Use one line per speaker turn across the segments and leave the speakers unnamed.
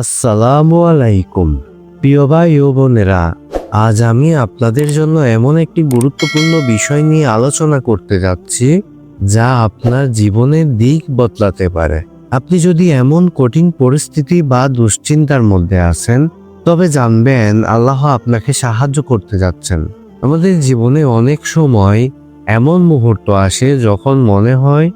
আসসালামু আলাইকুম। প্রিয় ভাই ও বোনেরা, আজ আমি আপনাদের জন্য এমন একটি গুরুত্বপূর্ণ বিষয় নিয়ে আলোচনা করতে যাচ্ছি, যা আপনার জীবনের দিক বদলাতে পারে। আপনি যদি এমন কঠিন পরিস্থিতি বা দুশ্চিন্তার মধ্যে আছেন, তবে জানবেন আল্লাহ আপনাকে সাহায্য করতে যাচ্ছেন। আমাদের জীবনে অনেক সময় এমন মুহূর্ত আসে যখন মনে হয়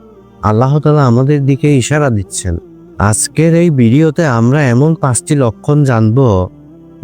আল্লাহ তালা আমাদের দিকে ইশারা দিচ্ছেন। আজকের এই ভিডিওতে আমরা এমন পাঁচটি লক্ষণ জানব,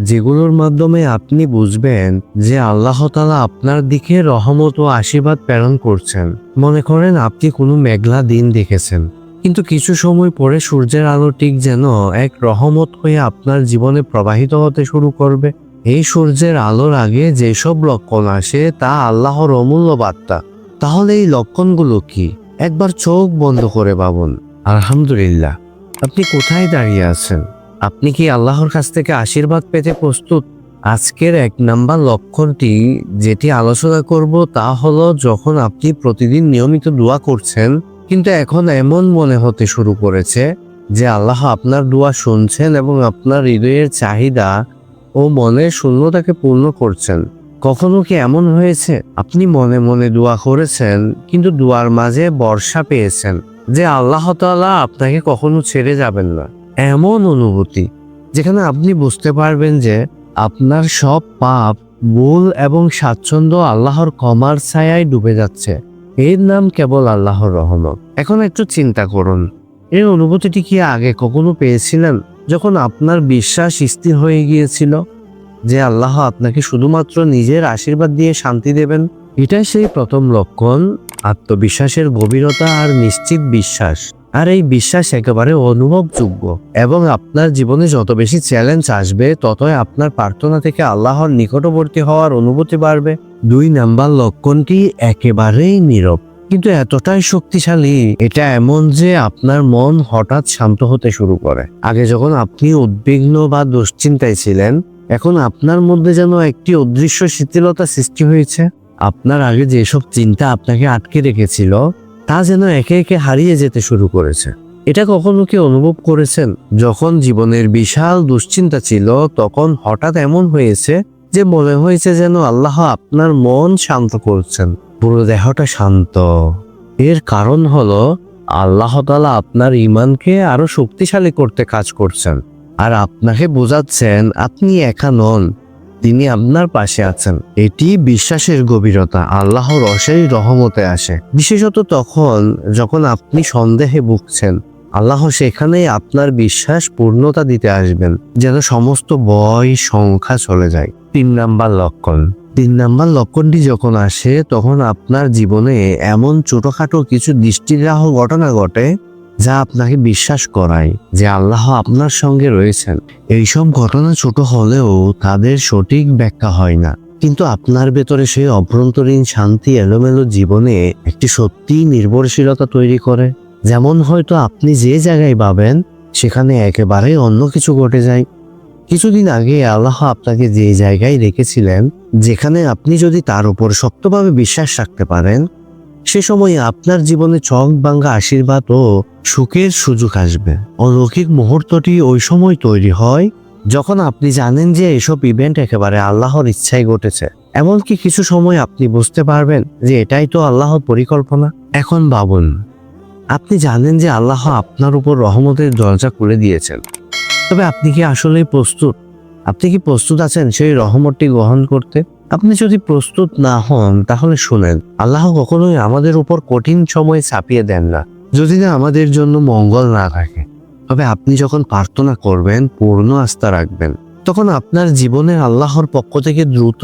যেগুলোর মাধ্যমে আপনি বুঝবেন যে আল্লাহ তালা আপনার দিকে রহমত ও আশীর্বাদ প্রেরণ করছেন। মনে করেন আপনি কোনো মেঘলা দিন দেখেছেন, কিন্তু কিছু সময় পরে সূর্যের আলো ঠিক যেন এক রহমত হয়ে আপনার জীবনে প্রবাহিত হতে শুরু করবে। এই সূর্যের আলোর আগে যেসব লক্ষণ আসে তা আল্লাহর অমূল্য বার্তা। তাহলে এই লক্ষণগুলো কি? একবার চোখ বন্ধ করে ভাবুন। আলহামদুলিল্লাহ। আপনি কোথায় দাঁড়িয়ে আছেন? আপনি কি আল্লাহর কাছ থেকে আশীর্বাদ পেতে প্রস্তুত? আজকের এক নাম্বার লক্ষণটি যেটি আলোচনা করব তা হলো যখন আপনি প্রতিদিন নিয়মিত দোয়া করছেন, কিন্তু এখন এমন মনে হতে শুরু করেছে যে আল্লাহ আপনার দোয়া শুনছেন এবং আপনার হৃদয়ের চাহিদা ও মনের শূন্যতাকে পূর্ণ করছেন। কখনো কি এমন হয়েছে? আপনি মনে মনে দোয়া করেছেন, কিন্তু দোয়ার মাঝে বর্ষা পেয়েছেন। যে আল্লাহ তাআলা আপনাকে কখনো ছেড়ে যাবেন না। এমন অনুভূতি, যেখানে আপনি বুঝতে পারবেন যে আপনার সব পাপ, ভুল এবং স্বাচ্ছন্দ্য আল্লাহর ক্ষমার ছায়ায় ডুবে যাচ্ছে। এর নাম কেবল আল্লাহর রহমত। এখন একটু চিন্তা করুন, এই অনুভূতিটি কি আগে কখনো পেয়েছিলেন, যখন আপনার বিশ্বাস স্থির হয়ে গিয়েছিল, যে আল্লাহ আপনাকে শুধুমাত্র নিজের আশীর্বাদ দিয়ে শান্তি দেবেন? এটাই সেই প্রথম লক্ষণ। আত্মবিশ্বাসের গভীরতা আর নিশ্চিত বিশ্বাস। আর এই বিশ্বাস একেবারে অনুভবযোগ্য এবং আপনার জীবনে যত বেশি চ্যালেঞ্জ আসবে, ততই আপনার প্রার্থনা থেকে আল্লাহর নিকটবর্তী হওয়ার অনুভূতি বাড়বে। দুই নাম্বার লক্ষণটি একেবারেই নীরব। কিন্তু এতটাই শক্তিশালী, এটা এমন যে আপনার মন হঠাৎ শান্ত হতে শুরু করে। আগে যখন আপনি উদ্বিগ্ন বা দুশ্চিন্তায় ছিলেন, এখন আপনার মধ্যে যেন একটি অদৃশ্য শিথিলতা সৃষ্টি হয়েছে। আপনার আগে যেসব চিন্তা আপনাকে আটকে রেখেছিল, তা যেন একে একে হারিয়ে যেতে শুরু করেছে। এটা কখনো কি অনুভব করেছেন? যখন জীবনের বিশাল দুশ্চিন্তা ছিল, তখন হঠাৎ এমন হয়েছে যে মনে হয়েছে যেন আল্লাহ আপনার মন শান্ত করছেন। পুরো দেহটা শান্ত। এর কারণ হলো, আল্লাহ তালা আপনার ইমানকে আরও শক্তিশালী করতে কাজ করছেন। আর আপনাকে বোঝাচ্ছেন, আপনি একা নন। তিনি আপনার পাশে আছেন। এটি বিশ্বাসের গভীরতা, আল্লাহর অশেষ রহমতে আসে। বিশেষত তখন যখন আপনি সন্দেহে ভুগছেন, আল্লাহ সেখানেই আপনার বিশ্বাস পূর্ণতা দিতে আসবেন, যেন সমস্ত বয় সংখ্যা চলে যায়। তিন নাম্বার লক্ষণ। তিন নাম্বার লক্ষণটি যখন আসে, তখন আপনার জীবনে এমন ছোটখাটো কিছু দৃষ্টিগ্রাহ ঘটনা ঘটে যা আপনাকে বিশ্বাস করায় যে আল্লাহ আপনার সঙ্গে রয়েছেন। এইসব ঘটনা ছোট হলেও তাদের সঠিক ব্যাখ্যা হয় না। কিন্তু আপনার ভেতরে সেই অভ্যন্তরীণ শান্তি এলোমেলো জীবনে একটি সত্যি নির্ভরশীলতা তৈরি করে। যেমন হয়তো আপনি যে জায়গায় পাবেন সেখানে একেবারে অন্য কিছু ঘটে যায়। কিছুদিন আগে আল্লাহ আপনাকে যে জায়গায় রেখেছিলেন, যেখানে আপনি যদি তার উপর শক্তভাবে বিশ্বাস রাখতে পারেন সে সময় আপনার জীবনে চক বাঙ্গা আশীর্বাদ ও সুখের সুযোগ আসবে। অলৌকিক মুহূর্তটি ওই সময় তৈরি হয় যখন আপনি জানেন যে এসব ইভেন্ট একেবারে আল্লাহর ইচ্ছায় ঘটেছে। এমনকি কিছু সময় আপনি বুঝতে পারবেন যে এটাই তো আল্লাহর পরিকল্পনা। এখন ভাবুন, আপনি জানেন যে আল্লাহ আপনার উপর রহমতের দরজা খুলে দিয়েছেন। তবে আপনি কি আসলেই প্রস্তুত? আপনি কি প্রস্তুত আছেন সেই রহমতটি গ্রহণ করতে? আপনি যদি প্রস্তুত না হন, তাহলে শুনেন, আল্লাহ কখনোই আমাদের উপর কঠিন সময় চাপিয়ে দেন না। যদি না আমাদের জন্য মঙ্গল না থাকে, তবে আপনি যখন প্রার্থনা করবেন, পূর্ণ আস্থা রাখবেন। তখন আপনার জীবনে আল্লাহর পক্ষ থেকে দ্রুত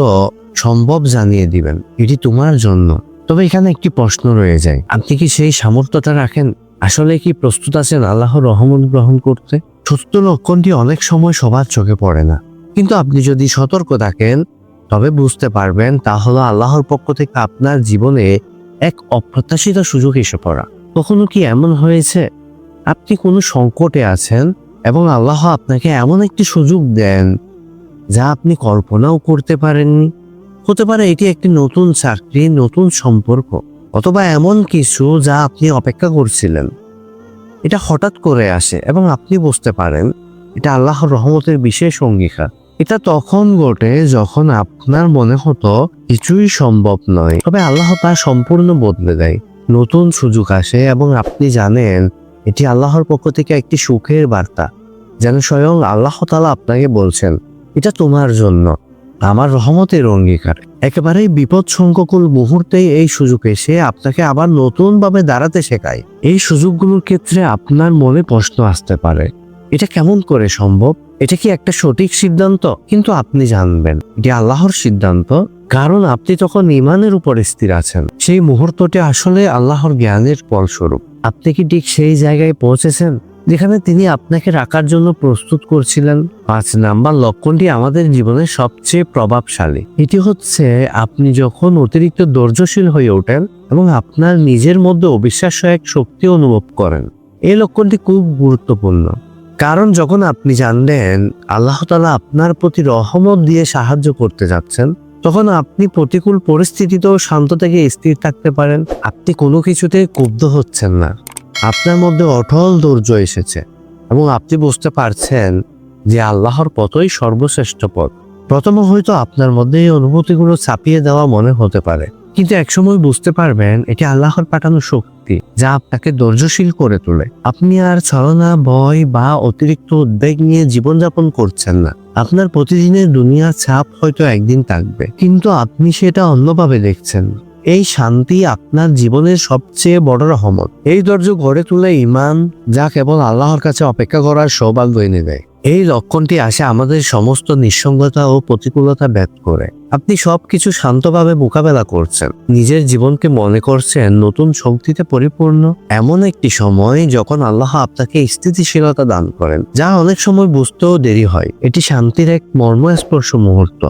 সম্ভব জানিয়ে দিবেন, এটি তোমার জন্য। তবে এখানে একটি প্রশ্ন রয়ে যায়, আপনি কি সেই সামর্থ্যটা রাখেন? আসলে কি প্রস্তুত আছেন আল্লাহর রহমত গ্রহণ করতে? সত্য লক্ষণটি অনেক সময় সবার চোখে পড়ে না। কিন্তু আপনি যদি সতর্ক থাকেন তবে বুঝতে পারবেন, তা হলো আল্লাহর পক্ষ থেকে আপনার জীবনে এক অপ্রত্যাশিত সুযোগ এসে পড়া। কখনো কি এমন হয়েছে? আপনি কোনো সংকটে আছেন এবং আল্লাহ আপনাকে এমন একটি সুযোগ দেন যা আপনি কল্পনাও করতে পারেননি? হতে পারে এটি একটি নতুন চাকরি, নতুন সম্পর্ক, অথবা এমন কিছু যা আপনি অপেক্ষা করছিলেন। এটা হঠাৎ করে আসে এবং আপনি বুঝতে পারেন, এটা আল্লাহর রহমতের বিশেষ অঙ্গীকার। এটা তখন ঘটে যখন আপনার মনে হতো কিছুই সম্ভব নয়। তবে আল্লাহ তা সম্পূর্ণ বদলে দেয়। নতুন সুযোগ আসে এবং আপনি জানেন, এটি আল্লাহর পক্ষ থেকে একটি সুখের বার্তা, যেন স্বয়ং আল্লাহ তালা আপনাকে বলছেন, এটা তোমার জন্য। আমার রহমতের অঙ্গীকার। একেবারেই বিপদ সংককুল মুহূর্তেই এই সুযোগ এসে আপনাকে আবার নতুনভাবে দাঁড়াতে শেখায়। এই সুযোগগুলোর ক্ষেত্রে আপনার মনে প্রশ্ন আসতে পারে এটা কেমন করে সম্ভব? এটা কি একটা সঠিক সিদ্ধান্ত? কিন্তু আপনি জানবেন, এটি আল্লাহর সিদ্ধান্ত। কারণ আপনি তখন ইমানের উপর স্থির আছেন। সেই মুহূর্তটি আসলে আল্লাহর জ্ঞানের ফলস্বরূপ। আপনি কি ঠিক সেই জায়গায় পৌঁছেছেন? যেখানে তিনি আপনাকে রাখার জন্য প্রস্তুত করছিলেন? পাঁচ নাম্বার লক্ষণটি আমাদের জীবনের সবচেয়ে প্রভাবশালী। এটি হচ্ছে, আপনি যখন অতিরিক্ত ধৈর্যশীল হয়ে ওঠেন এবং আপনার নিজের মধ্যে অবিশ্বাস্য এক শক্তি অনুভব করেন। এই লক্ষণটি খুব গুরুত্বপূর্ণ। কারণ যখন আপনি জানলেন আল্লাহ তালা আপনার প্রতি রহমত দিয়ে সাহায্য করতে যাচ্ছেন, তখন আপনি প্রতিকূল পরিস্থিতিতেও শান্ত থেকে স্থির থাকতে পারেন। আপনি কোনো কিছুতে ক্ষুব্ধ হচ্ছেন না। আপনার মধ্যে অটল ধৈর্য এসেছে এবং আপনি বুঝতে পারছেন যে আল্লাহর পথই সর্বশ্রেষ্ঠ পথ। প্রথম হয়তো আপনার মধ্যে এই অনুভূতিগুলো চাপিয়ে দেওয়া মনে হতে পারে। কিন্তু একসময় বুঝতে পারবেন, এটি আল্লাহর পাঠানো শক্তি। যা আপনাকে ধৈর্যশীল করে তোলে। আপনি আর ছলনা, ভয় বা অতিরিক্ত উদ্বেগ নিয়ে জীবনযাপন করছেন না। আপনার প্রতিদিনের দুনিয়ার ছাপ হয়তো একদিন থাকবে, কিন্তু আপনি সেটা অন্যভাবে দেখছেন। এই শান্তি আপনার জীবনের সবচেয়ে বড় রহমত। এই ধৈর্য গড়ে তুলে ইমান যা কেবল আল্লাহর কাছে অপেক্ষা করার সৌভাগ্য এনে দেয় এই লক্ষণটি আসে আমাদের সমস্ত নিঃসঙ্গতা ও প্রতিকূলতা ব্যত করে। আপনি সবকিছু শান্তভাবে মোকাবেলা করছেন। নিজের জীবনকে মনে করছেন নতুন শক্তিতে পরিপূর্ণ। এমন একটি সময় যখন আল্লাহ আপনাকে স্থিতিশীলতা দান করেন, যা অনেক সময় বুঝতেও দেরি হয়। এটি শান্তির এক মর্মস্পর্শ মুহূর্ত।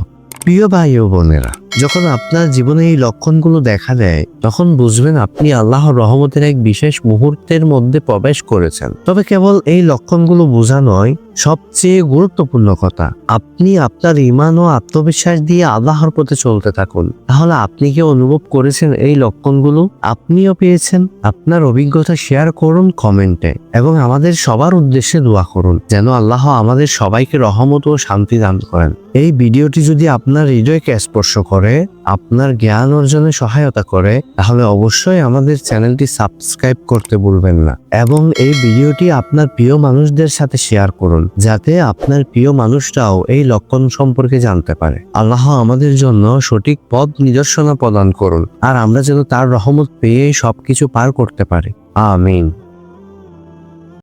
প্রিয় ভাই ও বোনেরা, যখন আপনার জীবনে এই লক্ষণগুলো দেখা দেয়, তখন বুঝবেন আপনি আল্লাহ রহমতের এক বিশেষ মুহূর্তের মধ্যে প্রবেশ করেছেন। তবে কেবল এই লক্ষণগুলো বোঝা নয় সবচেয়ে গুরুত্বপূর্ণ কথা, আপনি আপনার ইমান ও আত্মবিশ্বাস দিয়ে আল্লাহর পথে চলতে থাকুন। তাহলে আপনি কি অনুভব করেছেন এই লক্ষণগুলো? আপনিও পেয়েছেন। আপনার অভিজ্ঞতা শেয়ার করুন কমেন্টে এবং আমাদের সবার উদ্দেশ্যে দোয়া করুন, যেন আল্লাহ আমাদের সবাইকে রহমত ও শান্তি দান করেন। এই ভিডিওটি যদি আপনার হৃদয়কে স্পর্শ করে, আপনার জ্ঞান অর্জনে সহায়তা করে, তাহলে অবশ্যই আমাদের চ্যানেলটি সাবস্ক্রাইব করতে ভুলবেন না এবং এই ভিডিওটি আপনার প্রিয় মানুষদের সাথে শেয়ার করুন। যাতে আপনার প্রিয় মানুষরাও এই লক্ষণ সম্পর্কে জানতে পারে। আল্লাহ আমাদের জন্য সঠিক পথ নিদর্শনা প্রদান করুন, আর আমরা যেন তার রহমত পেয়ে সবকিছু পার করতে পারি। আমিন।